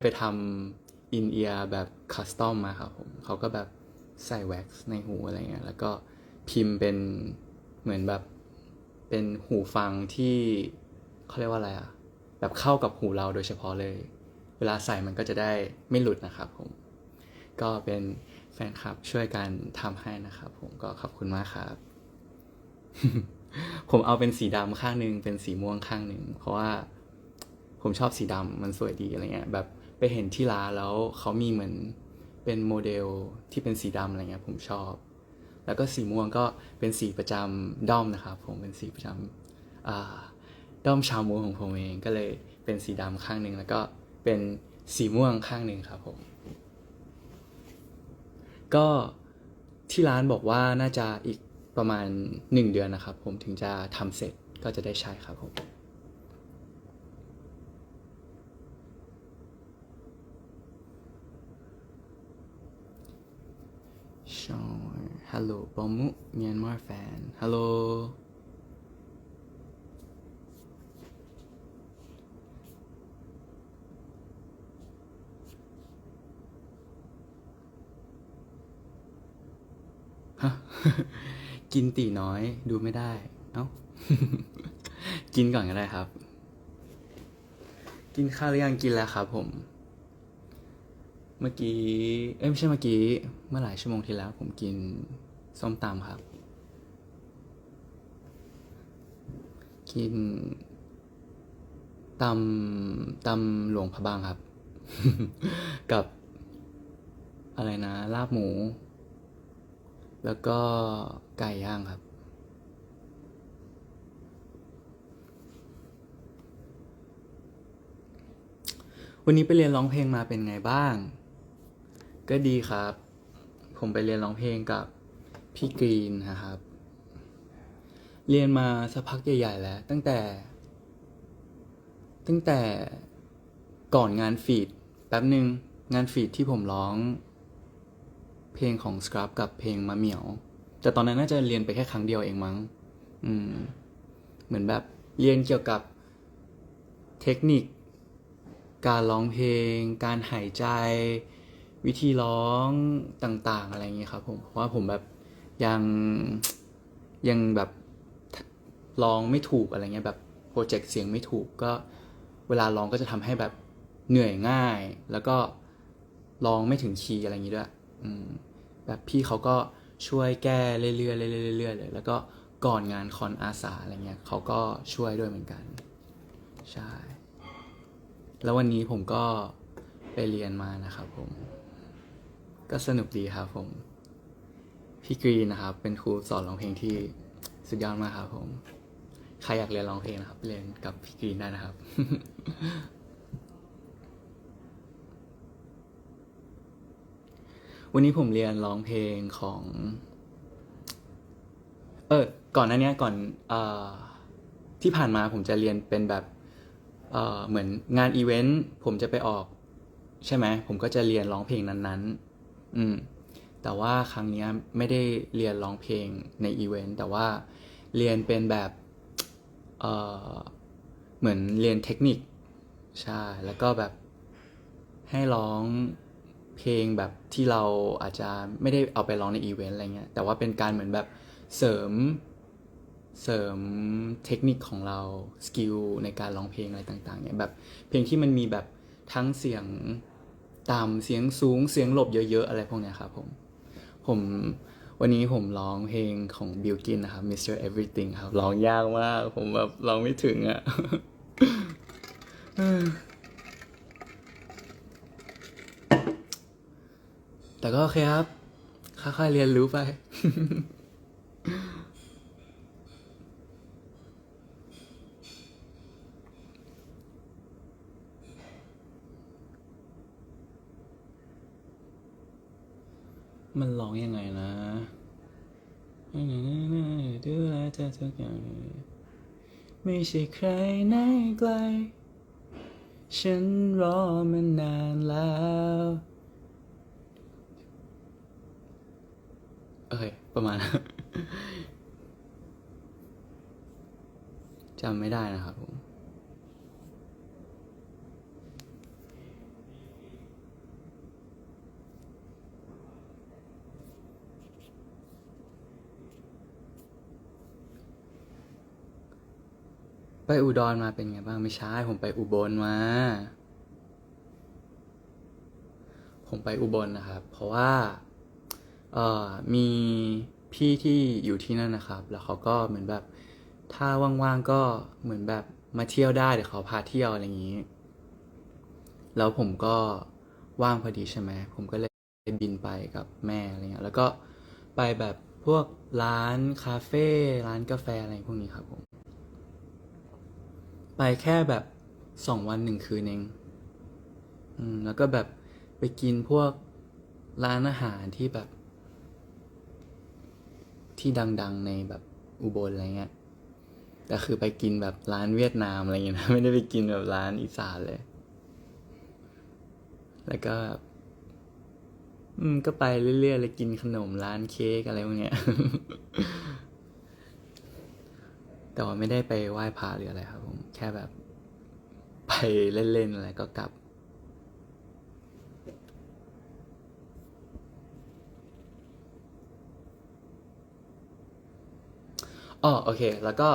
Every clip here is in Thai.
ไปทำอินเอียร์แบบคัสตอมมาครับผมเขาก็แบบใส่แว็กซ์ในหูอะไรเงี้ยแล้วก็พิมพ์เป็นเหมือนแบบเป็นหูฟังที่เขาเรียกว่าอะไรอะแบบเข้ากับหูเราโดยเฉพาะเลย เวลาใส่มันก็จะได้ไม่หลุดนะครับผม ก็เป็นแฟนคลับช่วยกันทำให้นะครับผมก็ขอบคุณมากครับ ผมเอาเป็นสีดำข้างหนึ่งเป็นสีม่วงข้างหนึ่งเพราะว่าผมชอบสีดำมันสวยดีอะไรเงี้ยแบบ ไปเห็นที่ร้านแล้วเขามีเหมือนเป็นโมเดลที่เป็นสีดำอะไรเงี้ยผมชอบ แล้วก็สีม่วงก็เป็นสีประจำด้อมนะครับผมเป็นสีประจำด้อมชาวมูของผมเองก็เลยเป็นสีดำข้างหนึ่งแล้วก็เป็นสีม่วงข้างหนึ่งครับผมก็ที่ร้านบอกว่าน่าจะอีกประมาณหนึ่งเดือนนะครับผมถึงจะทำเสร็จก็จะได้ใช้ครับผม Sure. Hello, Bomu, Myanmar fan. Hello. ฮะกินตีน้อยดูไม่ได้ เอ้า กินก่อนก็ได้ครับ กินข้าวหรือยังกินแล้วครับผม เมื่อกี้ เอ้ยไม่ใช่เมื่อกี้ เมื่อหลายชั่วโมงที่แล้วผมกิน ส้มตำครับ กินตำตำหลวงพระบางครับ กับ อะไรนะ ลาบหมู แล้วก็ไก่ย่างครับ วันนี้ไปเรียนร้องเพลงมาเป็นไงบ้าง ก็ดีครับ ผมไปเรียนร้องเพลงกับ พี่กรีนนะครับ เรียนมาสักพักใหญ่ๆแล้ว ตั้งแต่ ตั้งแต่ก่อนงานฟีดแป๊บหนึ่งงานฟีดที่ผมร้อง เพลงของ Scrub กับเพลงมะเหมียว แต่ตอนนั้นน่าจะเรียนไปแค่ครั้งเดียวเองมั้ง อืม เหมือนแบบเรียนเกี่ยวกับเทคนิค การร้องเพลง การหายใจ วิธีร้องต่าง ๆ อะไรอย่างเงี้ยครับผมเพราะว่าผมแบบ ยังยังแบบร้องไม่ถูกอะไรเงี้ยแบบโปรเจกต์เสียงไม่ถูกก็เวลาร้องก็จะทำให้แบบเหนื่อยง่าย แล้วก็ร้องไม่ถึงคีย์อะไรอย่างงี้ด้วยอืมแบบพี่เขาก็ช่วยแก้เรื่อยๆเรื่อยๆเรื่อยๆเลยแล้วก็ก่อนงานคอนอาสาอะไรเงี้ยเขาก็ช่วยด้วยเหมือนกัน ใช่ แล้ววันนี้ผมก็ไปเรียนมานะครับผม ก็สนุกดีครับผม พี่กรีนนะครับ เป็นครูสอนร้องเพลงที่สุดยอดมากครับผมใครอยากเรียนร้องเพลงนะครับ เรียนกับพี่กรีนได้นะครับ วันนี้ผมเรียนร้องเพลงของ เออก่อนหน้านี้ก่อนอที่ผ่านมาผมจะเรียนเป็นแบบเเหมือนงานอีเวนต์ผมจะไปออก ใช่ไหมผมก็จะเรียนร้องเพลงนั้น ๆ อืม แต่ว่าครั้งนี้ไม่ได้เรียนร้องเพลงในอีเวนต์แต่ว่าเรียนเป็นแบบเออเหมือนเรียนเทคนิคใช่แล้วก็แบบให้ร้องเพลงแบบที่เราอาจจะไม่ได้เอาไปร้องในอีเวนต์อะไรเงี้ยแต่ว่าเป็นการเหมือนแบบเสริมเสริมเทคนิคของเราสกิลในการร้องเพลงอะไรต่างๆเนี่ยแบบเพลงที่มันมีแบบทั้งเสียงต่ำเสียงสูงเสียงหลบเยอะๆ อะไรพวกเนี้ยครับผม ผมวันนี้ผมร้องเพลงของบิลกินนะครับ Mr. Everything ครับร้องยากมาก ผมแบบร้องไม่ถึงอะ่ะแต่ก็โอเคครับ ค่อยๆเรียนรู้ไป มันร้องยังไงนะดูแลเธอทุกอย่างไม่ใช่ใครไหนไกล ฉันรอมานานแล้วโอเคประมาณจำไม่ได้นะครับผม ไปอุดรมาเป็นไงบ้างไม่ใช่ผมไปอุบลมา ผมไปอุบลนะครับ เพราะว่าเอ่อมีพี่ที่อยู่ที่นั่นนะครับ แล้วเขาก็เหมือนแบบ ถ้าว่างๆก็เหมือนแบบมาเที่ยวได้เดี๋ยวเขาพาเที่ยวอะไรอย่างนี้ แล้วผมก็ว่างพอดีใช่ไหมผมก็เลยบินไปกับแม่อะไรเงี้ยแล้วก็ไปแบบพวกร้านคาเฟ่ร้านกาแฟอะไรพวกนี้ครับผม ไปแค่แบบสองวันหนึ่งคืนเองอืมแล้วก็แบบไปกินพวกร้านอาหารที่แบบ ที่ดังๆในแบบอุบลอะไรเงี้ยแต่คือไปกินแบบร้านเวียดนามอะไรเงี้ยนะไม่ได้ไปกินแบบร้านอีสานเลย แล้วก็ อืมก็ไปเรื่อยๆเลยกินขนมร้านเค้กอะไรพวกเนี้ย แต่ว่าไม่ได้ไปไหว้พระหรืออะไรครับผมแค่แบบ ไปเล่นๆอะไรก็กลับ อ๋อโอเค แล้วก็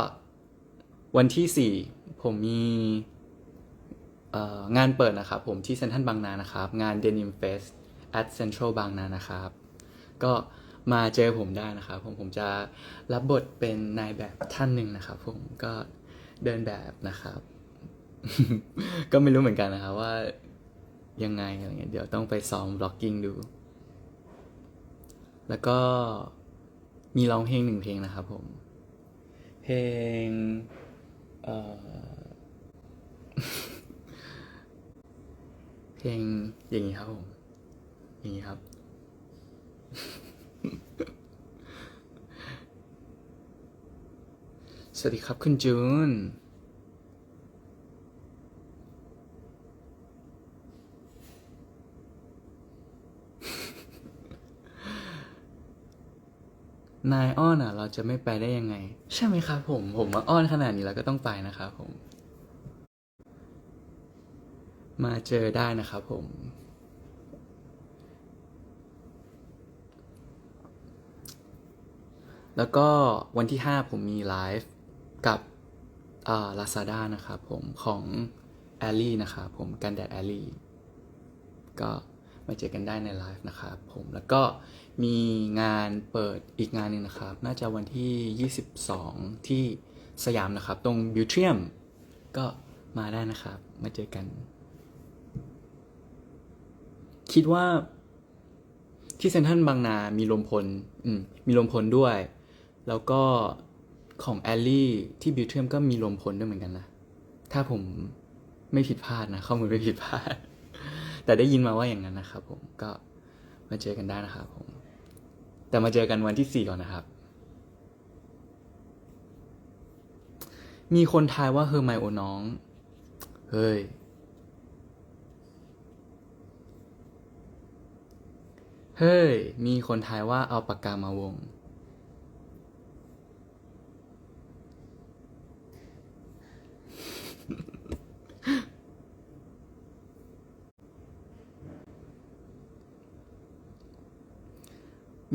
วันที่สี่ผมมีงานเปิดนะครับ ผมที่เซ็นทรัลบางนานะครับ งาน Denim Fest at Central บางนานะครับ ก็ มาเจอผมได้นะครับผมผมจะรับบทเป็นนายแบบท่านหนึ่งนะครับ ผมก็เดินแบบนะครับ ก็ไม่รู้เหมือนกันนะครับว่ายังไงอะไรเงี้ยเดี๋ยวต้องไปซ้อมบล็อกกิ้งดู แล้วก็มีร้องเพลงหนึ่งเพลงนะครับผม เพลงเอ่อเพลงอย่างนี้ครับผม อย่างนี้ครับ สวัสดีครับคุณจูน นายอ้อนอะ เราจะไม่ไปได้ยังไง ใช่ไหมครับผม ผมมาอ้อนขนาดนี้แล้วก็ต้องไปนะครับผม มาเจอได้นะครับผม แล้วก็วันที่ 5 ผมมีไลฟ์กับอ่า Lazada นะครับผมของ a l l ีนะครับผมกันแดด a l l ีก็มาเจอกันได้ในไลฟ์นะครับผมแล้วก็มีงานเปิดอีกงานหนึ่งนะครับ น่าจะวันที่ 22 ที่สยามนะครับ ตรงบิวเทียมก็มาได้นะครับ มาเจอกัน คิดว่าที่เซนทรัลบางนา มีลมพล อืม มีลมพลด้วย แล้วก็ของแอลลี่ที่บิวเทียมก็มีลมพลด้วยเหมือนกันนะ ถ้าผมไม่ผิดพลาดนะ ข้อมูลไม่ผิดพลาด แต่ได้ยินมาว่าอย่างนั้นนะครับผมก็มาเจอกันได้นะครับผม แต่มาเจอกันวันที่สี่ก่อนนะครับ มีคนทายว่าเฮอร์ไมโอน้อง เฮ้ยเฮ้ย มีคนทายว่าเอาปากกามาวง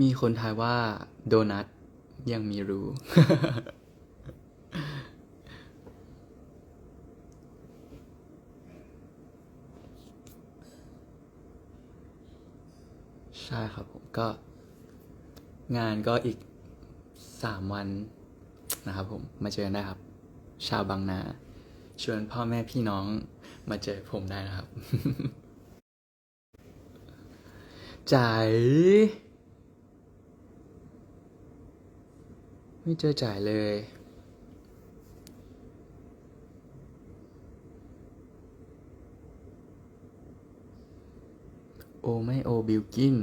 มีคนทายว่าโดนัทยังมีรูใช่ครับผมก็ งานก็อีกสามวันนะครับผม มาเจอกันได้ครับ ชาวบางนา ชวนพ่อแม่พี่น้องมาเจอผมได้นะครับจ่าย ไม่เจอจ่ายเลย โอไม่โอบิลกิน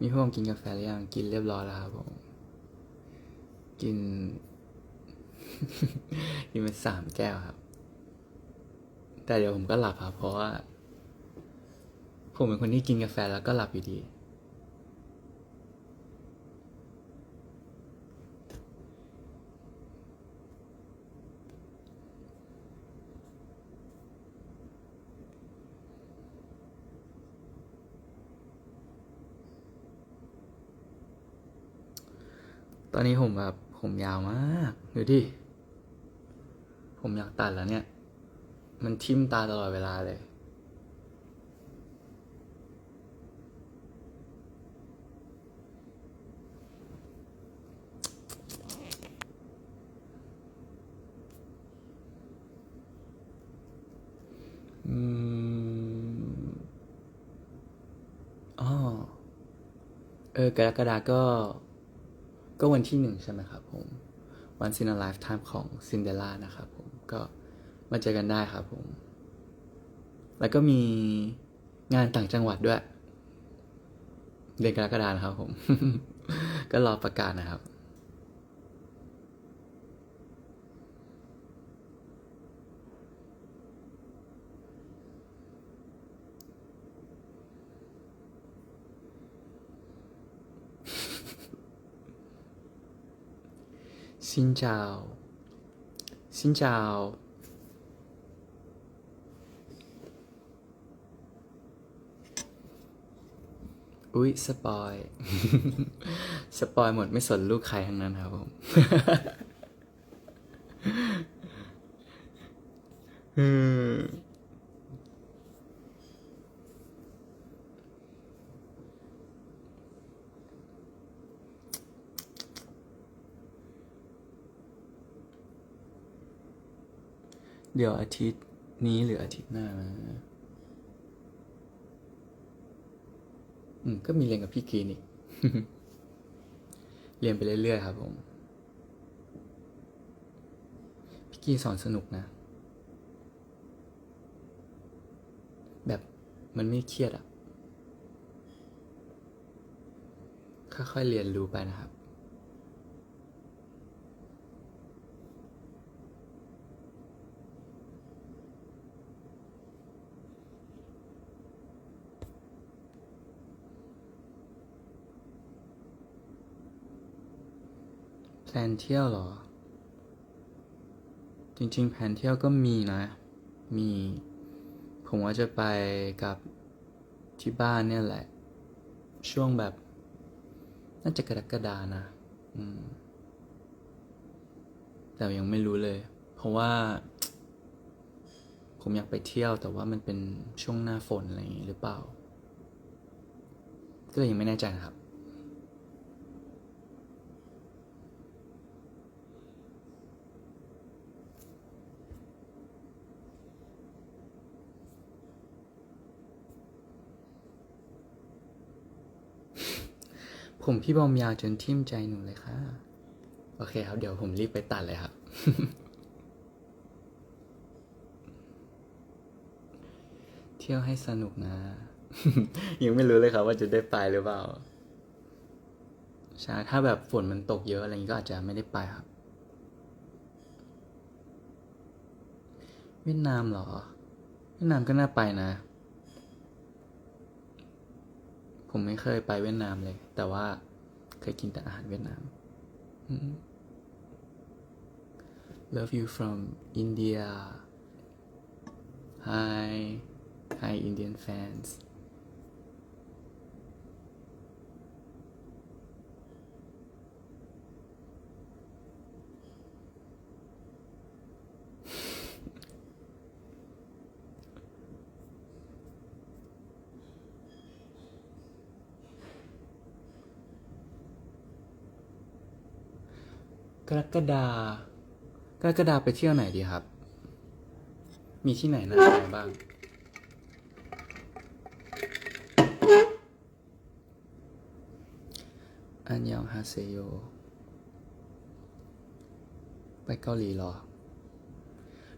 มีพวกกินกาแฟหรือยัง กินเรียบร้อยแล้วครับผม กิน กินไปสามแก้วครับ แต่เดี๋ยวผมก็หลับครับ เพราะว่า ผมเป็นคนที่กินกาแฟแล้วก็หลับอยู่ดี ตอนนี้ผมแบบผมยาวมากดูดิผมอยากตัดแล้วเนี่ย มันทิ่มตาตลอดเวลาเลย อืมอ๋อเออกรกฎาก็ ก็วันที่หนึ่งใช่ไหมครับผมวันซิน a ไลฟ์ไทม์ของซินเดล่านะครับผม ก็มาเจอกันได้ครับผม แล้วก็มีงานต่างจังหวัดด้วย เดือนกรกฎานะครับผม ก็รอประกาศนะครับ Xin chào Xin chào อุ๊ย สปอย สปอยหมดไม่สนลูกใครทั้งนั้นครับผม อืม ดี๋ยวอาทิตย์นี้หรืออาทิตย์หน้านะอืมก็มีเรียนกับพี่กรีนอีก เรียนไปเรื่อยๆครับผม พี่กรีนสอนสนุกนะ แบบมันไม่เครียดอะค่อยๆเรียนรู้ไปนะครับ แพลนเที่ยวเหรอ จริง ๆ แผนเที่ยวก็มีนะ มี ผมว่าจะไปกับที่บ้านเนี่ยแหละ ช่วงแบบ น่าจะกรกฎานะ อืม แต่ยังไม่รู้เลย เพราะว่า ผมอยากไปเที่ยวแต่ว่ามันเป็นช่วงหน้าฝนอะไรอย่างงี้หรือเปล่า ก็เลยยังไม่แน่ใจนะครับ ผมพี่บอมยาวจนทิ่มใจหนูเลยค่ะ โอเคครับ เดี๋ยวผมรีบไปตัดเลยครับ เที่ยวให้สนุกนะ ยังไม่รู้เลยครับว่าจะได้ไปหรือเปล่า ใช่ ถ้าแบบฝนมันตกเยอะอะไรอย่างนี้ก็อาจจะไม่ได้ไปครับ เวียดนามเหรอ เวียดนามก็น่าไปนะ ผมไม่เคยไปเวียดนามเลย แต่ว่าเคยกินแต่อาหารเวียดนาม Love you from India Hi Hi Indian fans รกฎากรกฎาไปเที่ยวไหนดีครับ มีที่ไหนน่าไปบ้าง อันยองฮาเซโย ไปเกาหลีหรอ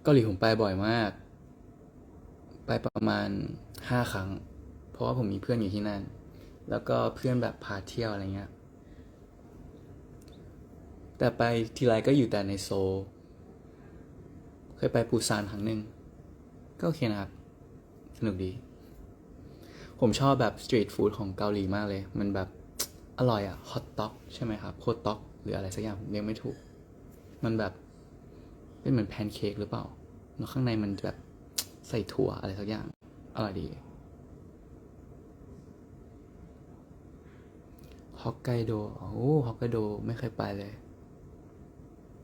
เกาหลีผมไปบ่อยมาก ไปประมาณห้าครั้ง เพราะว่าผมมีเพื่อนอยู่ที่นั่น แล้วก็เพื่อนแบบพาเที่ยวอะไรเงี้ย แต่ไปทีไรก็อยู่แต่ในโซ เคยไปปูซานครั้งหนึ่งก็โอเคนะครับ สนุกดี ผมชอบแบบสตรีทฟู้ดของเกาหลีมากเลย มันแบบอร่อยอะฮอตต็อกใช่ไหมครับ โคต็อก หรืออะไรสักอย่างผมเรียกไม่ถูก มันแบบ เป็นเหมือนแพนเค้กหรือเปล่า แล้วข้างในมันแบบใส่ถั่วอะไรสักอย่าง อร่อยดีฮอกไกโด โอ้ฮอกไกโด ไม่เคยไปเลย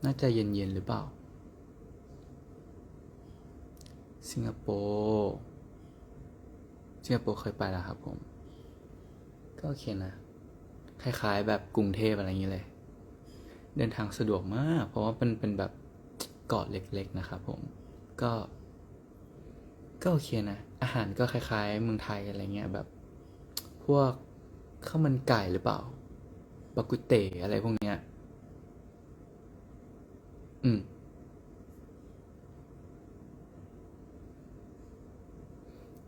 น่าจะเย็นๆหรือเปล่า สิงคโปร์สิงคโปร์เคยไปแล้วครับผม ก็โอเคนะ คล้ายๆแบบกรุงเทพอะไรอย่างนี้เลย เดินทางสะดวกมาก เพราะว่าเป็นเป็นแบบเกาะเล็กๆนะครับผม ก็ ก็โอเคนะ อาหารก็คล้ายๆ เมืองไทยอะไรเงี้ยแบบ พวกข้าวมันไก่หรือเปล่าบากุเตะอะไรพวกเนี้ย อืม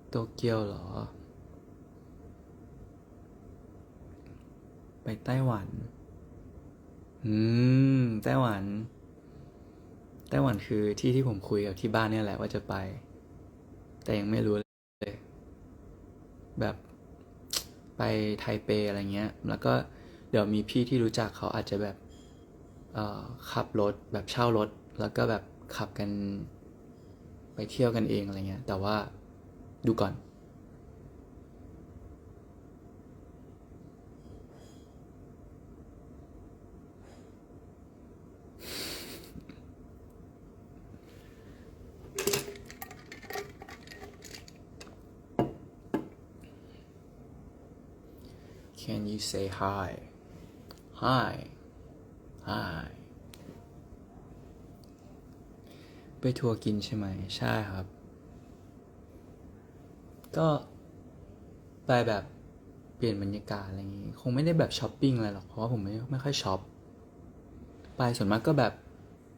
โตเกียวเหรอ ไปไต้หวัน อืม ไต้หวัน ไต้หวันคือที่ที่ผมคุยกับที่บ้านเนี่ยแหละว่าจะไป แต่ยังไม่รู้เลย แบบไปไทเปอะไรเงี้ย แล้วก็เดี๋ยวมีพี่ที่รู้จักเขาอาจจะแบบ ขับรถแบบเช่ารถ แล้วก็แบบขับกันไปเที่ยวกันเองอะไรเงี้ย แต่ว่าดูก่อน Can you say hi hi hi ไปทัวร์กินใช่ไหม ใช่ครับ ก็ไปแบบเปลี่ยนบรรยากาศอะไรอย่างงี้ คงไม่ได้แบบช้อปปิ้งอะไรหรอก เพราะว่าผมไม่ไม่ค่อยช็อป ไปส่วนมากก็แบบ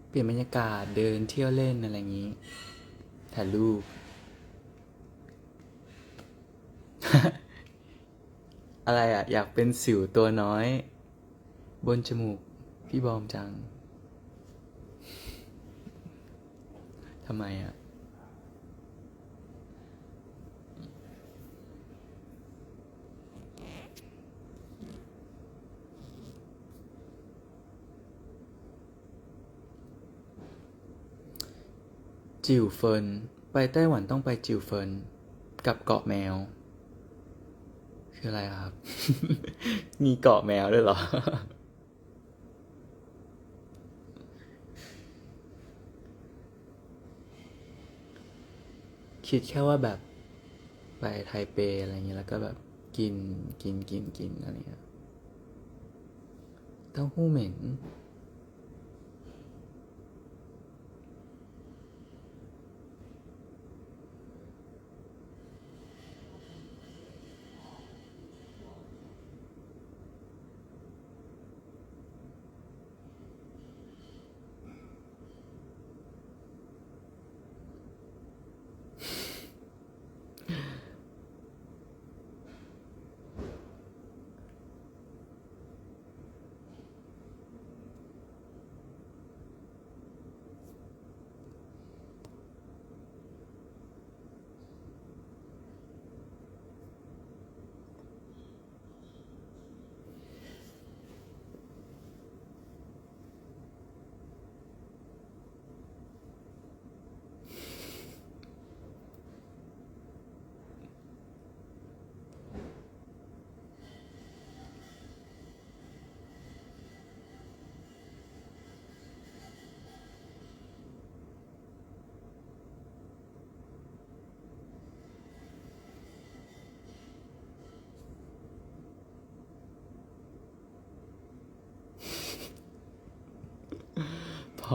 เปลี่ยนบรรยากาศเดินเที่ยวเล่นอะไรอย่างงี้ ถ่ายรูป อะไรอะอยากเป็นสิวตัวน้อย บนจมูก พี่บอมจัง ทำไมอะ จิวเฟิน ไปไต้หวันต้องไปจิวเฟิน กับเกาะแมว คืออะไรครับ มีเกาะแมวด้วยเหรอ คิดแค่ว่าแบบไปไทเปอะไรเงี้ยแล้วก็แบบกินกินกินกินอะไรเงี้ยเต้าหู้เหม็น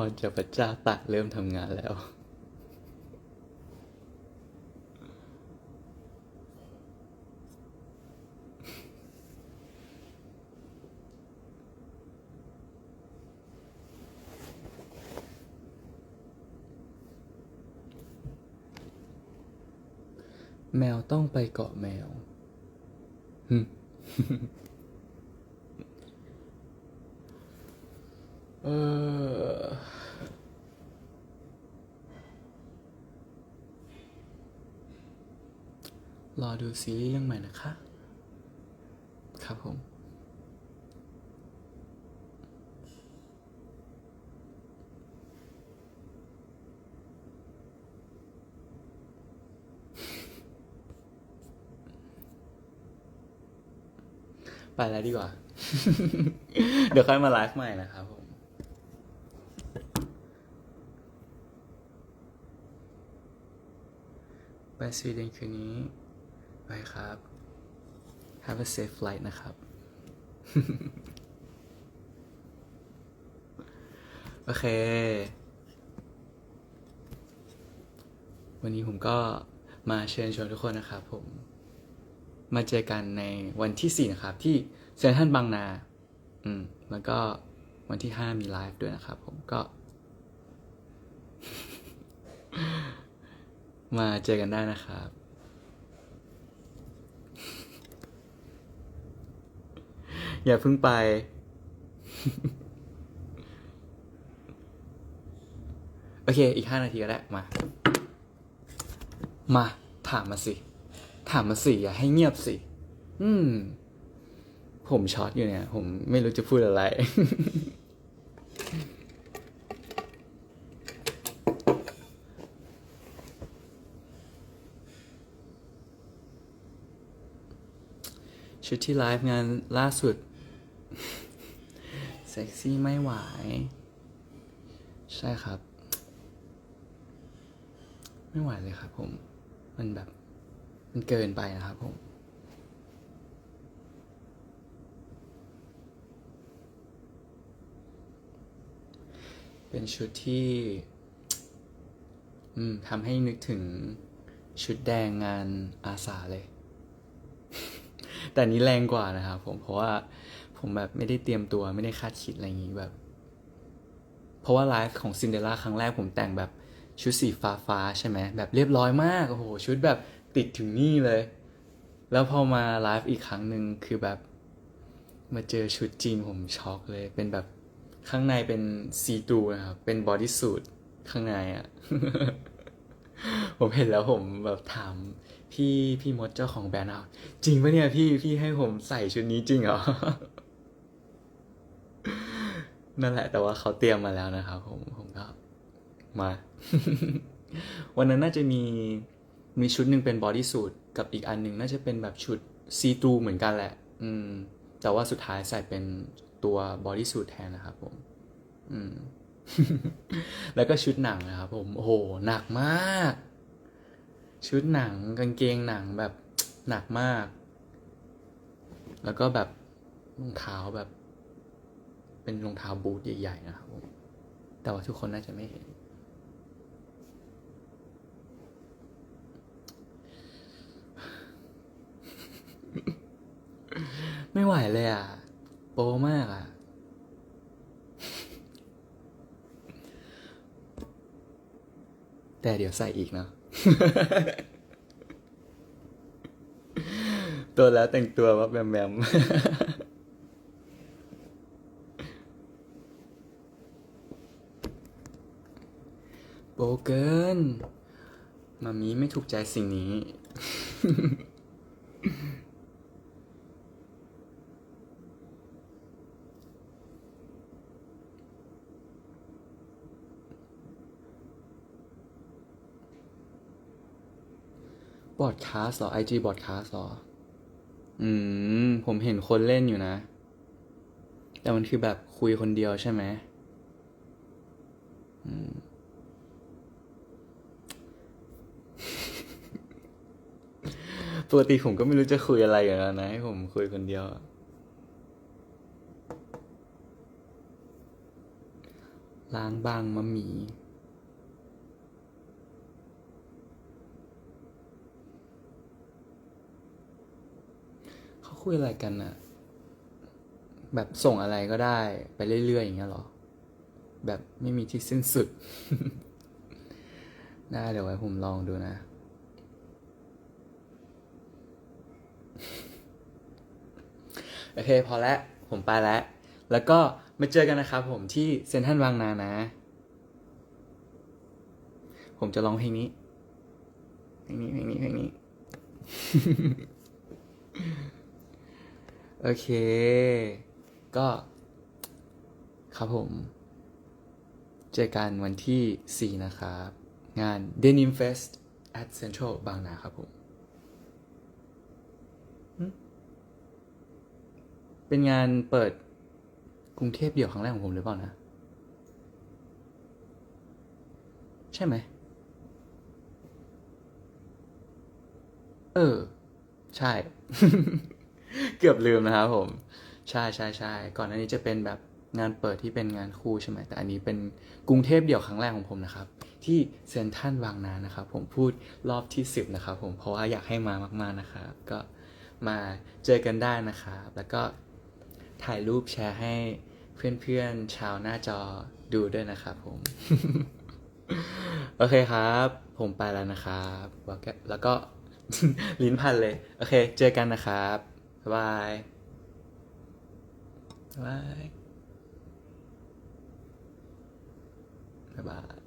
พอจะพระเจ้าตากเริ่มทำงานแล้ว แมวต้องไปเกาะแมวหึ เออรอดูซีรีส์เรื่องใหม่นะคะ ครับผม ไปแล้วดีกว่า เดี๋ยวค่อยมาไลฟ์ใหม่นะครับผม ไป สวีเดนคืนนี้ไปครับ have a safe flight นะครับ โอเค วันนี้ผมก็มาเชิญชวนทุกคนนะครับผม มาเจอกันในวันที่ 4 นะครับ ที่เซนทรัลบางนา อืม แล้วก็วันที่ 5 มีไลฟ์ด้วยนะครับผมก็ มาเจอกันได้นะครับ อย่าเพิ่งไป โอเค อีก5นาทีก็ได้มา มา ถามมาสิ ถามมาสิ อย่าให้เงียบสิ อืม ผมช็อตอยู่เนี่ย ผมไม่รู้จะพูดอะไร ชุดที่ไลฟ์งานล่าสุด เซ็กซี่ไม่ไหว ใช่ครับ ไม่ไหวเลยครับผม มันแบบ มันเกินไปนะครับผมเป็นชุดที่อืมทำให้นึกถึงชุดแดงงานอาสาเลย แต่นี้แรงกว่านะครับผมเพราะว่าผมแบบไม่ได้เตรียมตัวไม่ได้คาดคิดอะไรอย่างนี้แบบ เพราะว่าไลฟ์ของซินเดอเรลล่าครั้งแรกผมแต่งแบบชุดสีฟ้าฟ้าๆใช่ไหมแบบเรียบร้อยมากโอ้โหชุดแบบติดถึงนี่เลย แล้วพอมาไลฟ์อีกครั้งหนึ่งคือแบบมาเจอชุดจริงผมช็อกเลยเป็นแบบข้างในเป็นซีตูนะครับเป็นบอดี้สูทข้างในอะผมเห็นแล้วผมแบบถาม พี่พี่มดเจ้าของแบรนด์เอาจริงปะเนี่ยพี่พี่ให้ผมใส่ชุดนี้จริงเหรอ นั่นแหละ แต่ว่าเขาเตรียมมาแล้วนะครับผมผมก็มา วันนั้นน่าจะมีมีชุดหนึ่งเป็นบอดี้สูทกับอีกอันหนึ่งน่าจะเป็นแบบชุดซีตูเหมือนกันแหละ อืม แต่ว่าสุดท้ายใส่เป็นตัวบอดี้สูทแทนนะครับผม อืม แล้วก็ชุดหนังนะครับผม โอ้โห หนักมาก ชุดหนังกางเกงหนังแบบหนักมาก แล้วก็แบบรองเท้าแบบ เป็นรองเท้าบูทใหญ่ๆนะครับแต่ว่าทุกคนน่าจะไม่เห็น ไม่ไหวเลยอะ โปมากอะ แต่เดี๋ยวใส่อีกเนาะ ตัวแล้วแต่งตัวว่าแบมแบมโปเกินมามีไม่ถูกใจสิ่งนี้ บ อดคาสหรอ IG บอดคาสหรอ อืม ผมเห็นคนเล่นอยู่นะ แต่มันคือแบบคุยคนเดียวใช่ไหมอืมปกติผมก็ไม่รู้จะคุยอะไรอยู่แล้วนะ ให้ผมคุยคนเดียว ล้างบางมะหมี่ เขา คุยอะไรกันอะแบบส่งอะไรก็ได้ไปเรื่อยๆอย่างเงี้ยเหรอ แบบไม่มีที่สิ้นสุด ได้เดี๋ยวไว้ผมลองดูนะโอเคพอแล้วผมไปแล้ว แล้วก็มาเจอกันนะครับผมที่เซนทรัลบางนานะ ผมจะร้องเพลงนี้เพลงนี้เพลงนี้เพลงนี้ โอเค ก็ครับผม เจอกันวันที่ 4 นะครับ งาน Denim Fest at Central บางนาครับผม เป็นงานเปิดกรุงเทพเดี่ยวครั้งแรกของผมหรือเปล่านะ ใช่ไหม เออ ใช่ เกือบลืมนะครับผม ใช่ใช่ใช่ก่อนหน้านี้จะเป็นแบบงานเปิดที่เป็นงานคู่ใช่ไหมแต่อันนี้เป็นกรุงเทพเดี่ยวครั้งแรกของผมนะครับ ที่เซนทรัลบางนานะครับ ผมพูดรอบที่สิบนะครับ ผมเพราะว่าอยากให้มามากๆนะครับก็มาเจอกันได้นะครับแล้วก็ถ่ายรูปแชร์ให้เพื่อนๆชาวหน้าจอดูด้วยนะครับผม โอเคครับ ผมไปแล้วนะครับ แล้วก็ลิ้นพันเลย โอเค เจอกันนะครับ บ๊ายบาย